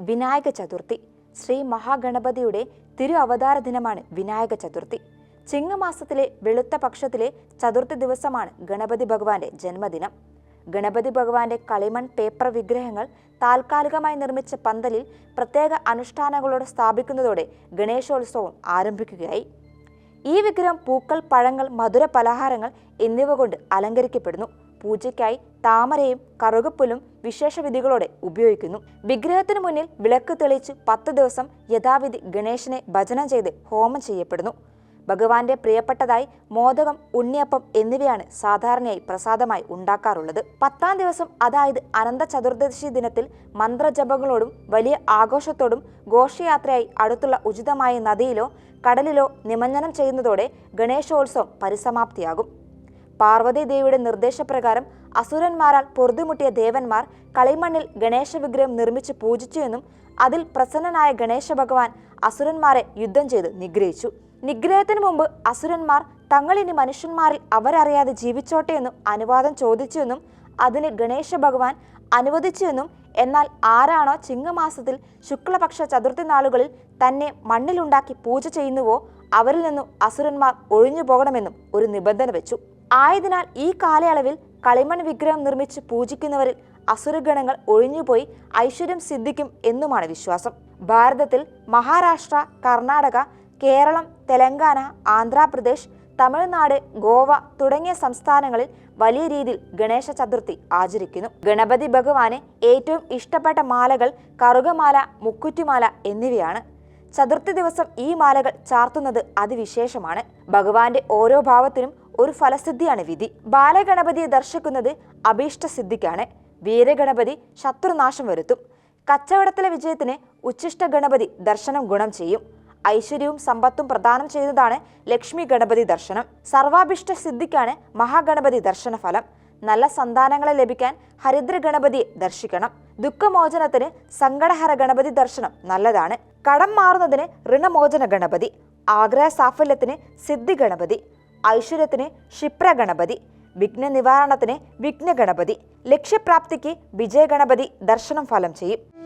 വിനായക ചതുർത്ഥി. ശ്രീ മഹാഗണപതിയുടെ തിരു അവതാര ദിനമാണ് വിനായക ചതുർത്ഥി. ചിങ്ങമാസത്തിലെ വെളുത്ത പക്ഷത്തിലെ ചതുർത്ഥി ദിവസമാണ് ഗണപതി ഭഗവാന്റെ ജന്മദിനം. ഗണപതി ഭഗവാന്റെ കളിമൺ പേപ്പർ വിഗ്രഹങ്ങൾ താൽക്കാലികമായി നിർമ്മിച്ച പന്തലിൽ പ്രത്യേക അനുഷ്ഠാനങ്ങളോടെ സ്ഥാപിക്കുന്നതോടെ ഗണേശോത്സവം ആരംഭിക്കുകയായി. ഈ വിഗ്രഹം പൂക്കൾ പഴങ്ങൾ മധുര പലഹാരങ്ങൾ എന്നിവ കൊണ്ട് അലങ്കരിക്കപ്പെടുന്നു. പൂജയ്ക്കായി താമരയും കറുകപ്പുലും വിശേഷവിധികളോടെ ഉപയോഗിക്കുന്നു. വിഗ്രഹത്തിന് മുന്നിൽ വിളക്ക് തെളിച്ച് പത്ത് ദിവസം യഥാവിധി ഗണേശനെ ഭജനം ചെയ്ത് ഹോമം ചെയ്യപ്പെടുന്നു. ഭഗവാന്റെ പ്രിയപ്പെട്ടതായി മോദകം ഉണ്ണിയപ്പം എന്നിവയാണ് സാധാരണയായി പ്രസാദമായി ഉണ്ടാക്കാറുള്ളത്. പത്താം ദിവസം അതായത് അനന്ത ചതുർദശി ദിനത്തിൽ മന്ത്രജപങ്ങളോടും വലിയ ആഘോഷത്തോടും ഘോഷയാത്രയായി അടുത്തുള്ള ഉചിതമായ നദിയിലോ കടലിലോ നിമഞ്ജനം ചെയ്യുന്നതോടെ ഗണേശോത്സവം പരിസമാപ്തിയാകും. പാർവതി ദേവിയുടെ നിർദ്ദേശപ്രകാരം അസുരന്മാരാൽ പൊറുതിമുട്ടിയ ദേവന്മാർ കളിമണ്ണിൽ ഗണേശ വിഗ്രഹം നിർമ്മിച്ച് പൂജിച്ചുവെന്നും അതിൽ പ്രസന്നനായ ഗണേശ ഭഗവാൻ അസുരന്മാരെ യുദ്ധം ചെയ്ത് നിഗ്രഹിച്ചു. നിഗ്രഹത്തിന് മുമ്പ് അസുരന്മാർ തങ്ങളിനി മനുഷ്യന്മാരിൽ അവരറിയാതെ ജീവിച്ചോട്ടെ എന്നും അനുവാദം ചോദിച്ചുവെന്നും അതിന് ഗണേശ ഭഗവാൻ അനുവദിച്ചുവെന്നും എന്നാൽ ആരാണോ ചിങ്ങമാസത്തിൽ ശുക്ലപക്ഷ ചതുർത്ഥി നാളുകളിൽ തന്നെ മണ്ണിലുണ്ടാക്കി പൂജ ചെയ്യുന്നുവോ അവരിൽ നിന്നും അസുരന്മാർ ഒഴിഞ്ഞു പോകണമെന്നും ഒരു നിബന്ധന വെച്ചു. ആയതിനാൽ ഈ കാലയളവിൽ കളിമൺ വിഗ്രഹം നിർമ്മിച്ച് പൂജിക്കുന്നവരിൽ അസുരഗണങ്ങൾ ഒഴിഞ്ഞുപോയി ഐശ്വര്യം സിദ്ധിക്കും എന്നുമാണ് വിശ്വാസം. ഭാരതത്തിൽ മഹാരാഷ്ട്ര കർണാടക കേരളം തെലങ്കാന ആന്ധ്രാപ്രദേശ് തമിഴ്നാട് ഗോവ തുടങ്ങിയ സംസ്ഥാനങ്ങളിൽ വലിയ രീതിയിൽ ഗണേശ ചതുർത്ഥി ആചരിക്കുന്നു. ഗണപതി ഭഗവാന് ഏറ്റവും ഇഷ്ടപ്പെട്ട മാലകൾ കറുകമാല മുക്കുറ്റിമാല എന്നിവയാണ്. ചതുർത്ഥി ദിവസം ഈ മാലകൾ ചാർത്തുന്നത് അതിവിശേഷമാണ്. ഭഗവാന്റെ ഓരോ ഭാവത്തിനും ഒരു ഫലസിദ്ധിയാണ് വിധി. ബാലഗണപതിയെ ദർശിക്കുന്നത് അഭീഷ്ടസിദ്ധിക്കാണ് വീരഗണപതി ശത്രുനാശം വരുത്തും. കച്ചവടത്തിലെ വിജയത്തിന് ഉച്ഛിഷ്ട ഗണപതി ദർശനം ഗുണം ചെയ്യും. ഐശ്വര്യവും സമ്പത്തും പ്രദാനം ചെയ്യുന്നതാണ് ലക്ഷ്മി ഗണപതി ദർശനം. സർവാഭിഷ്ട സിദ്ധിക്കാണ് മഹാഗണപതി ദർശന ഫലം. നല്ല സന്താനങ്ങളെ ലഭിക്കാൻ ഹരിദ്ര ഗണപതിയെ ദർശിക്കണം. ദുഃഖമോചനത്തിന് സങ്കടഹര ഗണപതി ദർശനം നല്ലതാണ്. കടം മാറുന്നതിന് ഋണമോചന ഗണപതി. ആഗ്രഹ സാഫല്യത്തിന് സിദ്ധി ഗണപതി. ഐശ്വര്യത്തിന് ക്ഷിപ്ര ഗണപതി വിഘ്ന നിവാരണത്തിന് വിഘ്ന ഗണപതി ലക്ഷ്യപ്രാപ്തിക്ക് വിജയ ഗണപതി ദർശനം ഫലം ചെയ്യും